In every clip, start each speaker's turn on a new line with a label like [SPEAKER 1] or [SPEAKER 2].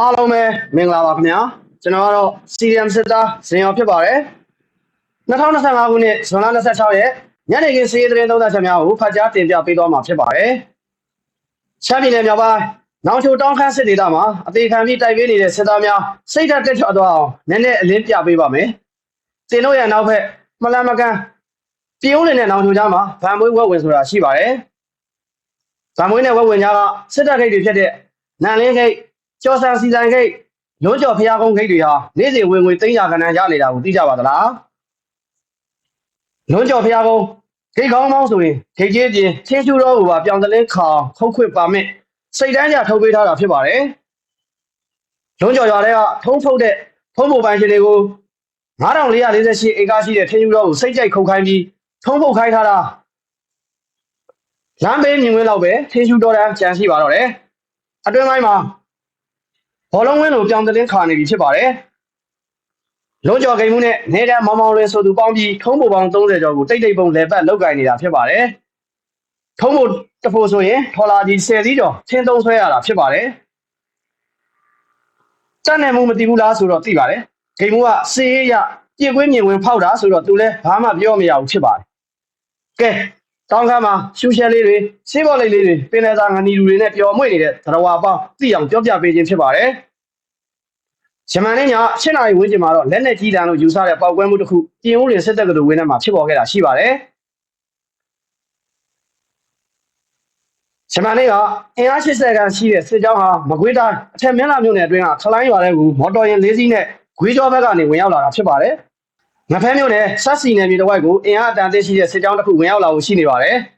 [SPEAKER 1] အားလုံးပဲမင်္ဂလာပါခင်ဗျာကျွန်တော်ကတော့ CDM စစ်သားဇင်ရောဖြစ်ပါတယ်2025ခုနှစ်ဇွန်လ26ရက်ညနေခင်းစီးရီးသတင်းသုံးသပ်ချက်များကိုဖတ်ကြားတင်ပြပေးသွားမှာဖြစ်ပါတယ်ချမ်းပြည်နယ်မြောက်ပိုင်းနောင်ချိုတောင်းခမ်းစစ်ဒေသမှာအသေးခံပြီးတိုက်ပေးနေတဲ့စစ်သားများစိတ်ဓာတ်တက်ချော့သွားအောင်နည်းနည်းအလင်းပြပေးပါမယ်သင်တို့ရဲ့နောက်ဖက်မလန်မကန်ပြည်ဦးလင်နဲ့နောင်ချိုကြားမှာဗန်မွေးဝက်ဝင်ဆိုတာရှိပါတယ်ဗန်မွေးနဲ့ဝက်ဝင်ကြားကစစ်တပ်ဂိတ်တွေဖြစ်တဲ့နန်လင်းဂိတ် ကျော်ဆန်စီဆိုင်ဂိတ်လွန်းကျော်ဖျားကုန်းဂိတ်တွေဟာနေ့စဉ်ဝင်ငွေ300ခန်းတန်းရနေတာကိုသိကြပါသလားလွန်းကျော်ဖျားကုန်းဂိတ်ကောင်းမောင်းဆိုရင်ဂိတ်ကြီးပြင်ချင်းချူတော်ကိုပါပြောင်းတလင်းခေါင်ခုတ်ခွင့်ပါမစ်စိတ်တန်းကြထုတ်ပေးထားတာဖြစ်ပါတယ်လွန်းကျော်ရွာတွေကထုံးဖုတ်တဲ့ဖုံးပုံပိုင်းရှင်တွေကို9448ဧကရှိတဲ့ထင်းယူတော်ကိုစိတ်ကြိုက်ခုတ်ခိုင်းပြီးထုံးဖုတ်ခိုင်းထားတာလမ်းဘေးမြင်ကွင်းလောက်ပဲထင်းယူတော်တန်းကြံရှိပါတော့တယ်အတွင်းပိုင်းမှာ ဘောလုံးဝင်းလိုပြောင်းတလင်းခါနေပြီဖြစ်ပါတယ်။လုံးကျော်ဂိမ်းမှုနဲ့နေတန်းမောင်မောင်လေးဆိုသူပေါင်းပြီးထုံးပုံပေါင်း30ကျော်ကိုတိတ်တိတ်ပုံလဲပတ်လောက်ကင်နေတာဖြစ်ပါတယ်။ထုံးပုံတစ်ဖို့ဆိုရင်ထော်လာကြီး10စီးကျော်ချင်းသုံးဆွဲရတာဖြစ်ပါတယ်။စက်နယ်မှုမတည်ဘူးလားဆိုတော့သိပါတယ်။ဂိမ်းမှုကစေးရပြည့်ကွင်းမြင်ဝင်ဖောက်တာဆိုတော့သူလည်းဘာမှပြောမရဘူးဖြစ်ပါတယ်။ကဲတောင်းခမ်းမှာရှူရှဲလေးတွေစေးဘော်လေးလေးတွေပင်လယ်စာငနီလူတွေနဲ့ပျော်မွေ့နေတဲ့သရဝါပေါင်းသိအောင်ပြောပြပေးခြင်းဖြစ်ပါတယ်။ ဂျမန်နဲ့ည7နာရီဝန်းကျင်မှာတော့လက်နဲ့ကြီးတန်းလို့ယူဆတဲ့ပောက်ကွဲမှုတစ်ခုပြင်ဦးလင်စစ်တပ်ကတူဝင်းထဲမှာဖြစ်ပေါ်ခဲ့တာရှိပါတယ်။ဂျမန်နဲ့ကအင်အား80ခန်းရှိတဲ့စစ်ကြောင်းဟာမကွေးတိုင်းအထက်မင်းလာမြို့နယ်အတွင်းကခလိုင်းရွာထဲကိုမော်တော်ယာဉ်၄စီးနဲ့ဂွေးကြောဘက်ကနေဝင်ရောက်လာတာဖြစ်ပါတယ်။ငဖဲမြို့နယ်စက်စီနယ်မြေတစ်ဝိုက်ကိုအင်အားအတန်အသင့်ရှိတဲ့စစ်ကြောင်းတစ်ခုဝင်ရောက်လာဖို့ရှိနေပါတယ်။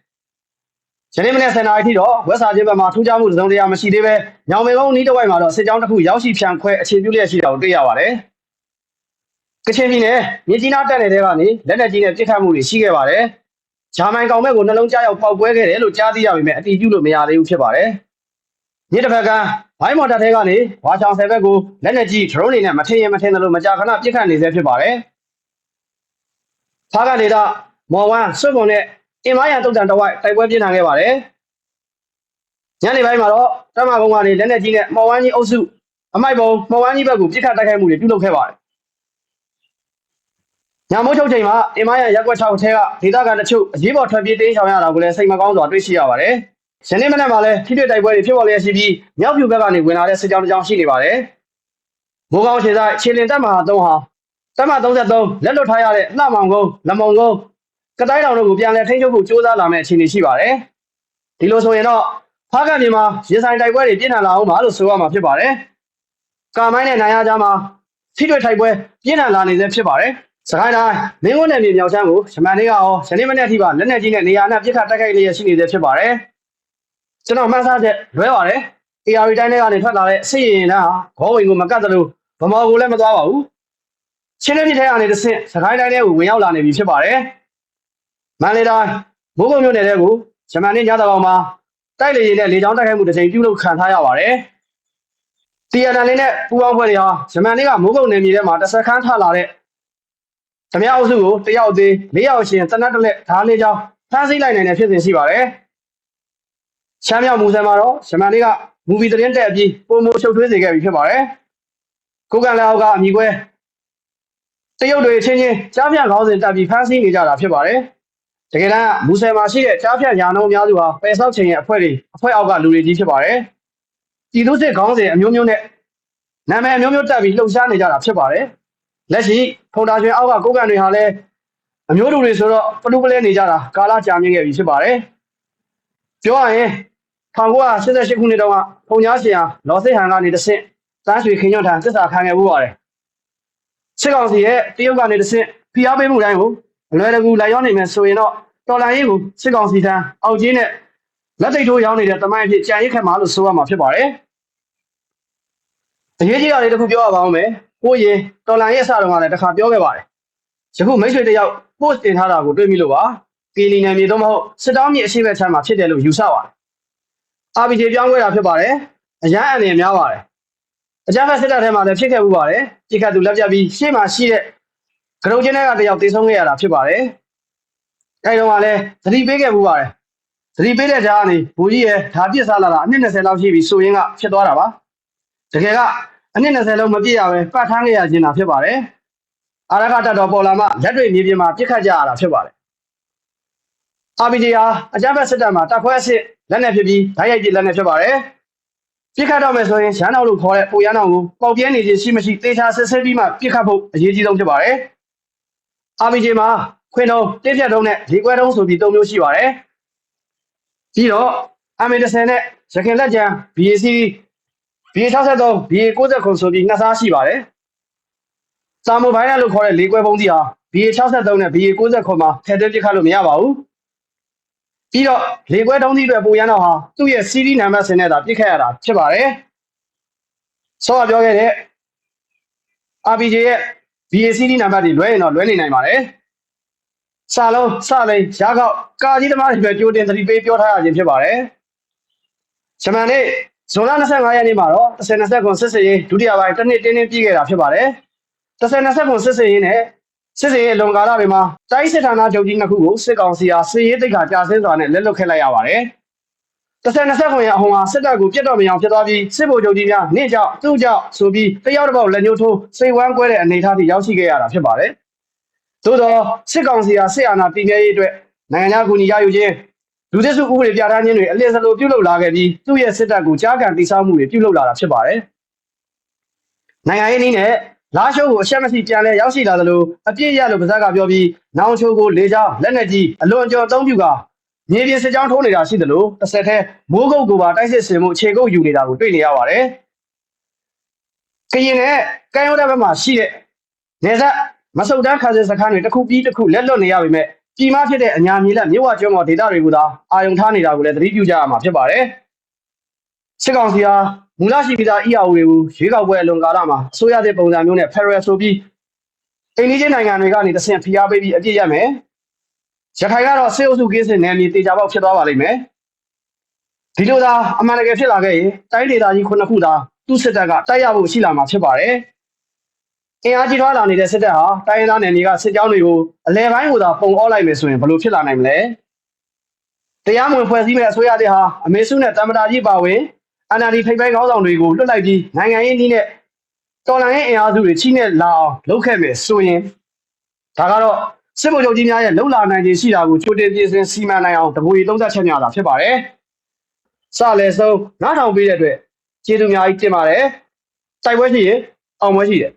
[SPEAKER 1] ယနေ့မနေ့10နာရီထိတော့ဝက်စာချင်းဘက်မှာထူးခြားမှုတစ်စုံတရာမရှိသေးပဲညောင်မေကုန်းနီးတစ်ဝိုက်မှာတော့စစ်ကြောင်းတစ်ခုရောက်ရှိဖြန့်ခွဲအခြေပြုလျက်ရှိတာကိုတွေ့ရပါတယ်။ကချင်ပြည်နယ်မြင်းကြီးနားတက်နယ်တဲ့ကနေလက်နက်ကြီးနဲ့ပြစ်ခတ်မှုတွေရှိခဲ့ပါတယ်။ဂျာမိုင်ကောင်ဘက်ကိုနှလုံးကြားရောက်ပောက်ကွဲခဲ့တယ်လို့ကြားသိရပေမဲ့အတည်ပြုလို့မရသေးဘူးဖြစ်ပါတယ်။မြစ်တစ်ဖက်ကဘိုင်းမော်တက်ထဲကနေဝါချောင်ဆယ်ဘက်ကိုလက်နက်ကြီး drone တွေနဲ့မထင်ရင်မထင်တယ်လို့မကြာခဏပြစ်ခတ်နေစေဖြစ်ပါတယ်။ဖားကနေတော့မော်ဝမ်စွတ်ပုံနဲ့ အင်မယာတုတ်တန်တစ်ဝိုက်တိုက်ပွဲပြင်းထန်ခဲ့ပါတယ်။ညနေပိုင်းမှာတော့တမကုန်းကနေလက်နက်ကြီးနဲ့မော်ဝမ်ကြီးအုပ်စုအမိုက်ပုံမော်ဝမ်ကြီးဘက်ကိုပြစ်ခတ်တိုက်ခိုက်မှုတွေပြုလုပ်ခဲ့ပါတယ်။ညမိုးချုပ်ချိန်မှာအင်မယာရက်ကွက်6ထဲကဒေသခံတချို့အရေးပေါ်ထွက်ပြေးတင်းရှောင်ရတာကိုလည်းစိတ်မကောင်းစွာတွေ့ရှိရပါတယ်။ယနေ့မနက်မှာလည်းထိတွေ့တိုက်ပွဲတွေဖြစ်ပေါ်လျက်ရှိပြီးမြောက်ပြူဘက်ကနေဝင်လာတဲ့စစ်ကြောင်းတစ်ကြောင်းရှိနေပါတယ်။မိုးကောင်းခြေဆိုင်ခြေလင်တက်မှာ3ဟာတက်မှာ33လက်လွတ်ထားရတဲ့လှမောင်ကုန်းလမုံကုန်း ကတိုင်းတောင်တို့ကိုပြန်လည်ထိန်းချုပ်ဖို့ကြိုးစားလာမယ့်အခြေအနေရှိပါတယ်။ဒီလိုဆိုရင်တော့ဖားကမြေမှာရင်ဆိုင်တိုက်ပွဲတွေပြင်းထန်လာအောင်ပါလို့ဆိုရမှာဖြစ်ပါတယ်။ကာမိုင်းနဲ့နိုင်ရကြားမှာထိတွေ့တိုက်ပွဲပြင်းထန်လာနေစေဖြစ်ပါတယ်။စကိုင်းတိုင်းမင်းကုန်းနယ်မြေမြောက်ချမ်းကိုရှမန်လေးကရောယနေ့မနေ့အထိပါလက်နက်ကြီးနဲ့နေရာနဲ့ပြစ်ခတ်တိုက်ခိုက်လျက်ရှိနေစေဖြစ်ပါတယ်။ကျွန်တော်မှတ်သားချက်လွဲပါတယ်။ AR တိုင်းထဲကနေထွက်လာတဲ့စစ်ရင်တန်းဟာဂေါဝင်ကိုမကတ်သလိုဗမော်ကိုလည်းမသွားပါဘူး။ချင်းလေးပြထဲကနေတစ်ဆင့်စကိုင်းတိုင်းထဲကိုဝင်ရောက်လာနေပြီဖြစ်ပါတယ်။ မန္တလေးတိုင်းမိုးကုတ်မြို့နယ်ထဲကိုဂျမန်နေ့ညသကောင်မှာတိုက်လေရင်နဲ့လေကြောင်းတိုက်ခိုက်မှုတစ်ချိန်ပြုလုပ်ခံထားရပါတယ်။ TNL လေးနဲ့ပူးပေါင်းဖွဲ့တွေဟာဂျမန်နေ့ကမိုးကုတ်နယ်မြေထဲမှာတစ်ဆက်ခန်းထလာတဲ့ဓမြအုပ်စုကိုတယောက်သေး၄ယောက်ရှင်တနတ်တလက်ဓားလေးချောင်းဖမ်းဆီးလိုက်နိုင်တဲ့ဖြစ်စဉ်ရှိပါတယ်။ချမ်းမြောက်မူဆယ်မှာတော့ဂျမန်နေ့ကမူဗီသတင်းတက်အပြီးပုံမိုရှုပ်ထွေးစေခဲ့ပြီဖြစ်ပါတယ်။ကိုကန်လက်အောက်ကအမိကွဲတရုတ်တွေချင်းချင်းကြားပြန့်ခေါင်းစဉ်တက်ပြီးဖမ်းဆီးနေကြတာဖြစ်ပါတယ်။ တကယ်တမ်းမူဆယ်မှာရှိတဲ့ကြားပြန့်ညာနှုံးအများစုဟာပယ်ဆောက်ချိန်ရဲ့အဖွဲ့တွေအဖွဲ့အောက်ကလူတွေကြီးဖြစ်ပါတယ်။ပြည်သူစစ်ခေါင်းစဉ်အမျိုးမျိုးနဲ့နာမည်အမျိုးမျိုးတက်ပြီးလှုပ်ရှားနေကြတာဖြစ်ပါတယ်။လက်ရှိဖုန်တာကျွင်အောက်ကကိုကန်တွေဟာလည်းအမျိုးလူတွေဆိုတော့ပလူပလဲနေကြတာကာလကြာမြင့်ခဲ့ပြီဖြစ်ပါတယ်။ပြောရရင်1988ခုနှစ်တုန်းကဖုန်ကြားရှင်ဟာလော်စစ်ဟန်ကနေတဆင့်တန်းရွှေခင်ညွန့်ထံသစ္စာခံခဲ့မှုပါတယ်။စစ်ကောင်စီရဲ့တရုတ်ကနေတဆင့်ဖိအားပေးမှုတိုင်းကို အလွယ်တကူလိုက်ရောက်နေမယ်ဆိုရင်တော့တော်လန်ရေးကိုစစ်ကောင်စီထံအောက်ကြီးနဲ့လက်သိပ်ထိုးရောက်နေတဲ့တမိုင်းအဖြစ်ကြံရိတ်ခတ်မှာလို့ဆိုရမှာဖြစ်ပါတယ်။အရေးကြီးတာလေးတစ်ခုပြောရပါဦးမယ်။ကိုရင်တော်လန်ရဲ့အစတုန်းကလည်းတစ်ခါပြောခဲ့ပါတယ်။ယခုမိတ်ဆွေတယောက် post တင်ထားတာကိုတွေ့မိလို့ပါ။ကီလီနယ်မြေတော့မဟုတ်စစ်တောင်းမြေအရှိဘက်ချမ်းမှာဖြစ်တယ်လို့ယူဆပါတယ်။ RPG ပြောင်းလဲတာဖြစ်ပါတယ်။အရန်အန်ရများပါတယ်။အကြမ်းဖက်စစ်တပ်ထဲမှာလည်းဖြစ်ခဲ့မှုပါတယ်။ပြစ်ခတ်သူလက်ပြပြီးရှေ့မှာရှိတဲ့ ကရုံချင်းတွေကတယောက်တေဆုံးခဲ့ရတာဖြစ်ပါတယ်။အဲဒီတော့ကလည်းသတိပေးခဲ့မှုပါတယ်။သတိပေးတဲ့ကြားကနေဘူကြီးရဲ့ဓာပြစ်စားလာတာအနှစ်20လောက်ရှိပြီဆိုရင်ကဖြစ်သွားတာပါတကယ်ကအနည်း20လုံးမပြည့်ရပဲပတ်ထမ်းခဲ့ရခြင်းတာဖြစ်ပါတယ်အာရကတတော်ပေါ်လာမှလက်တွေမြေပြင်မှာပြစ်ခတ်ကြရတာဖြစ်ပါတယ် RPG ဟာအကြမ်းဖက်စစ်တပ်မှာတပ်ခွဲအစစ်လက်နက်ဖြစ်ပြီးဓာတ်ရိုက်ပြလက်နက်ဖြစ်ပါတယ်ပြစ်ခတ်တော့မယ်ဆိုရင်ရန်အောင်လို့ခေါ်တဲ့ပူရန်အောင်ကိုပေါက်ပြဲနေခြင်းရှိမရှိသေချာစစ်ဆေးပြီးမှပြစ်ခတ်ဖို့အရေးကြီးဆုံးဖြစ်ပါတယ် RPG မှာခွင်းတုံးတစ်ပြက်တုံးနဲ့ရေခွဲတုံးဆိုပြီးသုံးမျိုးရှိပါတယ်ပြီးတော့ M10 နဲ့ရခင်လက်ကျန် BAC BA63 BA90 ခုဆိုပြီးနှစ်စားရှိပါတယ်။စာမိုဘိုင်းနဲ့လို့ခေါ်တဲ့လေးကွဲပုံးကြီးဟာ BA63 နဲ့ BA90 ခုမှာထည့်သွင်းပြစ်ခတ်လို့မရပါဘူး။ပြီးတော့လေးကွဲတုံးကြီးတွေပူရန်တော့ဟာသူ့ရဲ့ CD နံပါတ်စင်နဲ့သာပြစ်ခတ်ရတာဖြစ်ပါတယ်။ဆောကပြောခဲ့တဲ့ RPG ရဲ့ BACD နံပါတ်တွေလွဲရင်တော့လွဲနေနိုင်ပါတယ်။စာလုံးစလိန်ရာခောက်ကာကြီးသမားတွေပဲကြိုတင်သတိပေးပြောထားရခြင်းဖြစ်ပါတယ်။ဂျမန်နေ့ဇွန်လ25ရက်နေ့မှာတော့1020ခွန်စစ်စရေးဒုတိယပိုင်းတစ်နှစ်တင်းတင်းပြည့်ခဲ့တာဖြစ်ပါတယ်။1020ခွန်စစ်စရေးနဲ့စစ်စရေးလွန်ကာလတွေမှာတိုင်းစစ်ဌာနချုပ်ကြီးနှစ်ခုကိုစစ်ကောင်စီအားစစ်ရေးတိတ်ခါကြာဆင်းစွာနဲ့လက်လွတ်ခဲ့လိုက်ရပါတယ်။ 1020ခွန်ရဲ့အဟုန်ဟာစစ်တပ်ကိုပြတ်တော့မအောင်ဖြစ်သွားပြီးစစ်ဗိုလ်ချုပ်ကြီးများနေ့ကြောက်သူ့ကြောက်ဆိုပြီးတယောက်တစ်ပေါက်လက်ညှိုးထိုးစိတ်ဝမ်းကွဲတဲ့အနေအထားထိရောက်ရှိခဲ့ရတာဖြစ်ပါတယ်။သို့တော့စစ်ကောင်စီဟာစစ်အာဏာတည်မြဲရေးအတွက်နိုင်ငံခြားကူညီရယူခြင်းလူသစ်စုဥပဒေပြဋ္ဌာန်းခြင်းတွေအလင်းစလိုပြုလုပ်လာခဲ့ပြီးသူ့ရဲ့စစ်တပ်ကိုကြားကန်တိစောက်မှုတွေပြုလုပ်လာတာဖြစ်ပါတယ်။နိုင်ငံရေးနည်းနဲ့လာရှိုးကိုအရှက်မရှိပြန်လဲရောက်ရှိလာသလိုအပြည့်ရလို့ပါဇက်ကပြောပြီးနောင်ချိုကိုလေကြောင်းလက်နက်ကြီးအလွန်ကြော်အသုံးပြုက မြေပြင်စစ်ကြောင်းထိုးနေတာရှိသလိုတစ်ဆက်တည်းမိုးကုတ်ကိုပါတိုက်စစ်ဆင်မှုအခြေကုပ်ယူနေတာကိုတွေ့နေရပါတယ်။ကရင်နဲ့ကံရိုးတဲ့ဘက်မှာရှိတဲ့နေဆက်မဆုတ်တန်းခါစစခန်းတွေတစ်ခုပြီးတစ်ခုလက်လွတ်နေရပေမဲ့ပြည်မဖြစ်တဲ့အညာမြေလက်မြို့ဝကျွန်းပေါ်ဒေသတွေကိုသာအာယုံထားနေတာကိုလည်းသတိပြုကြရမှာဖြစ်ပါတယ်။စစ်ကောင်စီဟာမူလရှိပြီးသား EAO တွေကိုရွေးကောက်ပွဲအလွန်ကာလမှာအစိုးရတဲ့ပုံစံမျိုးနဲ့ Federal ဆိုပြီးအိန္ဒိယနိုင်ငံတွေကနေတဆင့်ဖိအားပေးပြီးအပြစ်ရမယ်။ ရခိုင်ကတော့စေအုပ်စုကိစ္စနယ်မြေတေချာပေါက်ဖြစ်သွားပါလိမ့်မယ်။ဒီလိုသာအမှန်တကယ်ဖြစ်လာခဲ့ရင်တိုင်းဒေသကြီးခုနှစ်ခုသာသူ့စစ်တပ်ကတိုက်ရဖို့ရှိလာမှာဖြစ်ပါတယ်။အင်အားကြီးထွားလာနေတဲ့စစ်တပ်ဟာတိုင်းရင်းသားနယ်မြေကစစ်ကြောင်းတွေကိုအလဲပိုင်းကိုသာပုံအောလိုက်မယ်ဆိုရင်ဘယ်လိုဖြစ်လာနိုင်မလဲ။တရားမဝင်ဖွဲ့စည်းမဲ့အစိုးရတဲ့ဟာအမေစုနဲ့တမ္ပတာကြီးပါဝင် NLD ထိပ်ပိုင်းခေါင်းဆောင်တွေကိုလွတ်လိုက်ပြီးနိုင်ငံရေးနည်းနဲ့တော်လှန်ရေးအင်အားစုတွေချိနဲ့လာအောင်လုပ်ခဲ့မယ်ဆိုရင်ဒါကတော့ စစ်ဗိုလ်ချုပ်ကြီးများရဲ့လုံလာနိုင်ခြင်းရှိတာကိုချိုးတင်ပြင်းစင်စီမံနိုင်အောင်တပူရီသုံးသက်ချက်များတာဖြစ်ပါတယ်။စလဲဆုံးနားထောင်ပေးတဲ့အတွက်ကျေးဇူးများကြီးတင်ပါတယ်။တိုက်ပွဲရှိရင်အောင်ပွဲရှိတယ်